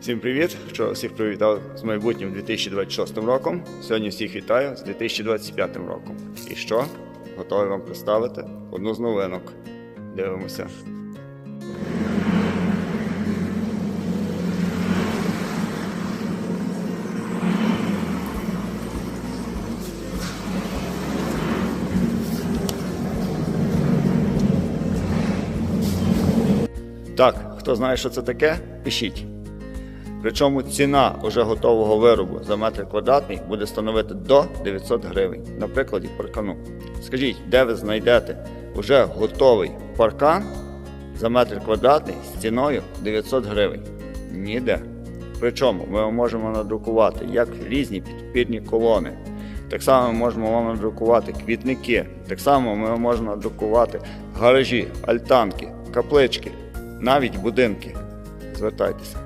Всім привіт! Вчора всіх привітав з майбутнім 2026 роком. Сьогодні всіх вітаю з 2025 роком. І що? Готовий вам представити одну з новинок. Дивимося. Так, хто знає, що це таке, пишіть. Причому ціна уже готового виробу за метр квадратний буде становити до 900 гривень, на прикладі паркану. Скажіть, де ви знайдете уже готовий паркан за метр квадратний з ціною 900 гривень? Ніде. Причому ми можемо надрукувати як різні підпірні колони. Так само ми можемо вам надрукувати квітники. Так само ми можемо надрукувати гаражі, альтанки, каплички, навіть будинки. Звертайтеся.